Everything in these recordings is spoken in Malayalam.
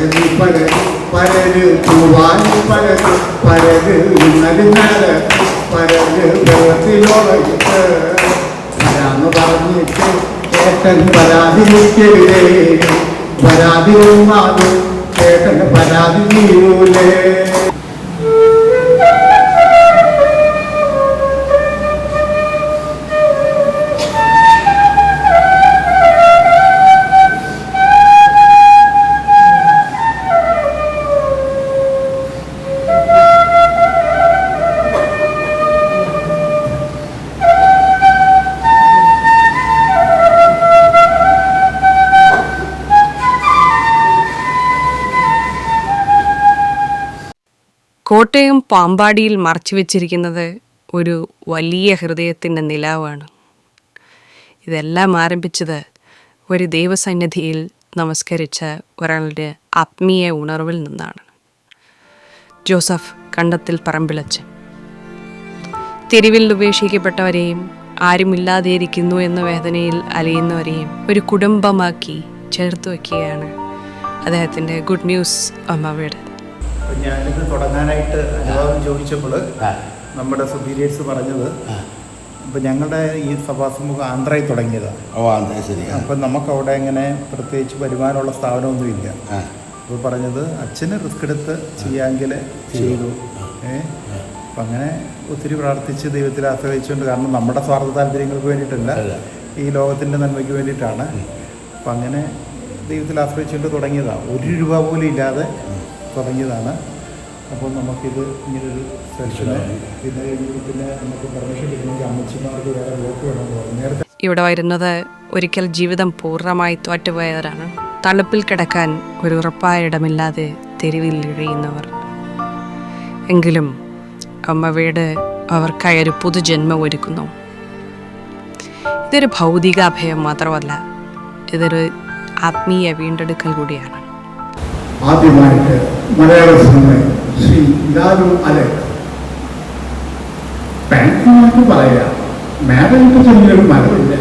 പരതി പരതി പരര് പൂവാനി പരത് പരത് ഇന്നലിനാല പരത് വെള്ളത്തിലോളയിട്ട്. വരാന്ന് പറഞ്ഞിട്ട് ചേട്ടൻ പരാതിരിക്കരുതേ പരാതി ഒന്നാത് ചേട്ടന് പരാതി തീരൂലേ കോട്ടയം പാമ്പാടിയിൽ മറച്ചു വെച്ചിരിക്കുന്നത് ഒരു വലിയ ഹൃദയത്തിന്റെ നിലാവാണ്. ഇതെല്ലാം ആരംഭിച്ചത് ഒരു ദൈവസന്നിധിയിൽ നമസ്കരിച്ച ഒരാളുടെ ആത്മീയ ഉണർവിൽ നിന്നാണ്. ജോസഫ് കണ്ടത്തിൽ പറമ്പിളച്ച് തെരുവിൽ ഉപേക്ഷിക്കപ്പെട്ടവരെയും ആരുമില്ലാതെയിരിക്കുന്നു എന്ന വേദനയിൽ അലയുന്നവരെയും ഒരു കുടുംബമാക്കി ചേർത്ത് വയ്ക്കുകയാണ് അദ്ദേഹത്തിന്റെ ഗുഡ് ന്യൂസ് അമ്മാവയുടെ ഞാനിത് തുടങ്ങാനായിട്ട് അനുവാദം ചോദിച്ചപ്പോൾ നമ്മുടെ സുപ്പീരിയേഴ്സ് പറഞ്ഞത് ഇപ്പം ഞങ്ങളുടെ ഈ സഭാസമൂഹം ആന്ധ്രയിൽ തുടങ്ങിയതാണ് ഓ ശരി. അപ്പം നമുക്ക് അവിടെ ഇങ്ങനെ പ്രത്യേകിച്ച് വരുമാനമുള്ള സ്ഥാപനമൊന്നുമില്ല. അപ്പോൾ പറഞ്ഞത് അച്ഛന് റിസ്ക് എടുത്ത് ചെയ്യാമെങ്കിൽ ചെയ്തു. ഏ? അപ്പം അങ്ങനെ ഒത്തിരി പ്രാർത്ഥിച്ച് ദൈവത്തിൽ ആശ്രയിച്ചുകൊണ്ട് കാരണം നമ്മുടെ സ്വാർത്ഥ താല്പര്യങ്ങൾക്ക് വേണ്ടിയിട്ടല്ല. ഈ ലോകത്തിന്റെ നന്മയ്ക്ക് വേണ്ടിയിട്ടാണ്. അപ്പം അങ്ങനെ ദൈവത്തിൽ ആശ്രയിച്ചുകൊണ്ട് തുടങ്ങിയതാണ് ഒരു രൂപ പോലും ഇല്ലാതെ തുടങ്ങിയതാണ്. അപ്പോൾ നമുക്കിത് ഇങ്ങനൊരു സെഷന് പിന്നെ കഴിഞ്ഞിട്ട് പിന്നെ നമുക്ക് പെർമിഷൻ കിട്ടണമെങ്കിൽ അമ്മച്ചിമാർക്ക് വേറെ ബ്ലോക്ക് വേണമെന്ന് പറഞ്ഞു. നേരത്തെ ഇവിടെ വരുന്നത് ഒരിക്കൽ ജീവിതം പൂർണമായി തോറ്റുപോയവരാണ്. തണുപ്പിൽ കിടക്കാൻ ഒരു ഉറപ്പായ ഇടമില്ലാതെ തെരുവിൽ ഇഴയുന്നവർ. എങ്കിലും അമ്മ വീട് അവർക്കായി ഒരു പുതുജന്മം ഒരുക്കുന്നു. ഇതൊരു ഭൗതിക അഭയം മാത്രമല്ല ഇതൊരു ആത്മീയ വീണ്ടെടുക്കൽ കൂടിയാണ്. ആദ്യമായിട്ട് മലയാള സിനിമ ശ്രീ ലാലു അലെ ബാങ്കുമായിട്ട് പറയാം മാഡം ഒരു മരമില്ല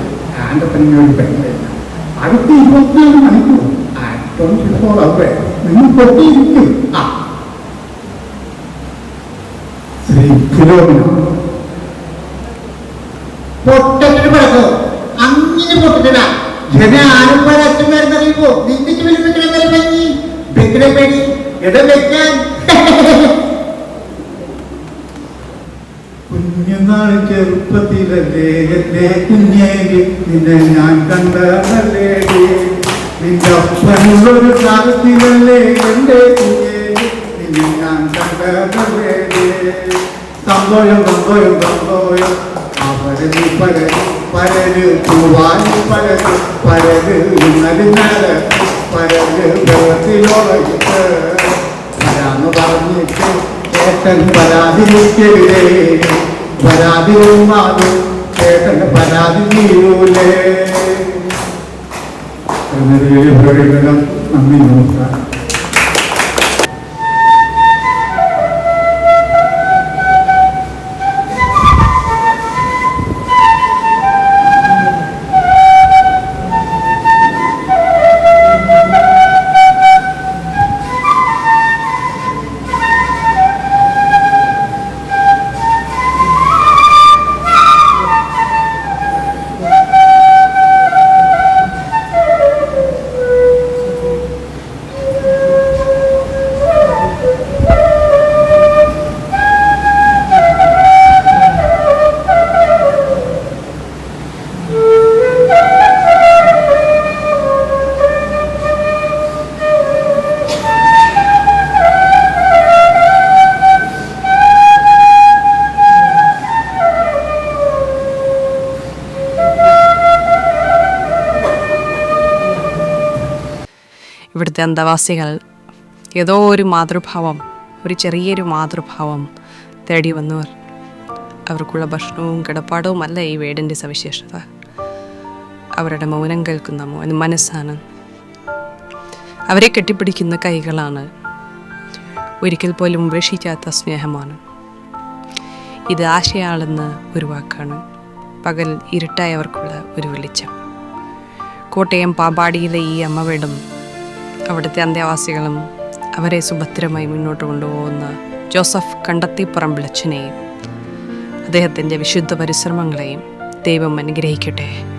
ആൻഡപ്പനിന് ഒരു പെണ്ണില്ല അടുത്ത ഇരുപത്തിനാല് മണിക്കൂർ ട്വന്റി ഫോർ അവർ നിങ്ങൾ പൊട്ടിയിരിക്കും. ആ. ശ്രീ ഫിലോമിന പൊട്ടത്തിന് പഴക്കോ അങ്ങനെ പൊട്ടിട്ടില്ല ജന ആരും അച്ഛൻ വരുന്നറിയുമ്പോ പോ വിളിപ്പിക്കണം വരെ പഞ്ഞി വെക്കിലെ പേടി ഇടം വെക്കാൻ. കുഞ്ഞുനാൾ ചെറുപ്പത്തിലല്ലേ എന്റെ കുഞ്ഞേരി നിന്നെ ഞാൻ കണ്ടതല്ലേ? നിന്റെ അപ്പനുള്ളൊരു കാലത്തിലല്ലേ എന്റെ നിന്നെ ഞാൻ കണ്ടതല്ലേ? സന്തോഷം സന്തോഷം സന്തോഷം അവരത് പരത് പരത് പൂവാനി പരത് പരത് ഇന്നലിനാല് പരത് വെള്ളത്തിലോളയിട്ട് വരാന്ന് പറഞ്ഞിട്ട് ചേട്ടൻ പരാതിരിക്കരുതേ പരാതി ഒന്നാത് ചേട്ടന് പരാതി തീരൂലേ എന്നൊരു പ്രകടനം നന്ദി നമസ്കാരം ഇവിടുത്തെ അന്തവാസികൾ ഏതോ ഒരു മാതൃഭാവം ഒരു ചെറിയൊരു മാതൃഭാവം തേടി വന്നവർ. അവർക്കുള്ള ഭക്ഷണവും കിടപ്പാടവുമല്ല ഈ വീടിന്റെ സവിശേഷത. അവരുടെ മൗനം കേൾക്കുന്ന മൗനം മനസ്സാണ്. അവരെ കെട്ടിപ്പിടിക്കുന്ന കൈകളാണ്. ഒരിക്കൽ പോലും ഉപേക്ഷിക്കാത്ത സ്നേഹമാണ്. ഇത് ആശയാളെന്ന ഒരു വാക്കാണ്. പകൽ ഇരുട്ടായവർക്കുള്ള ഒരു വെളിച്ചം. കോട്ടയം പാമ്പാടിയിലെ ഈ അമ്മ വീടും അവിടുത്തെ അന്തേവാസികളും അവരെ സുഭദ്രമായി മുന്നോട്ട് കൊണ്ടുപോകുന്ന ജോസഫ് കണ്ടത്തിപ്പുറം വിളച്ചനെയും അദ്ദേഹത്തിന്റെ വിശുദ്ധ പരിശ്രമങ്ങളെയും ദൈവം അനുഗ്രഹിക്കട്ടെ.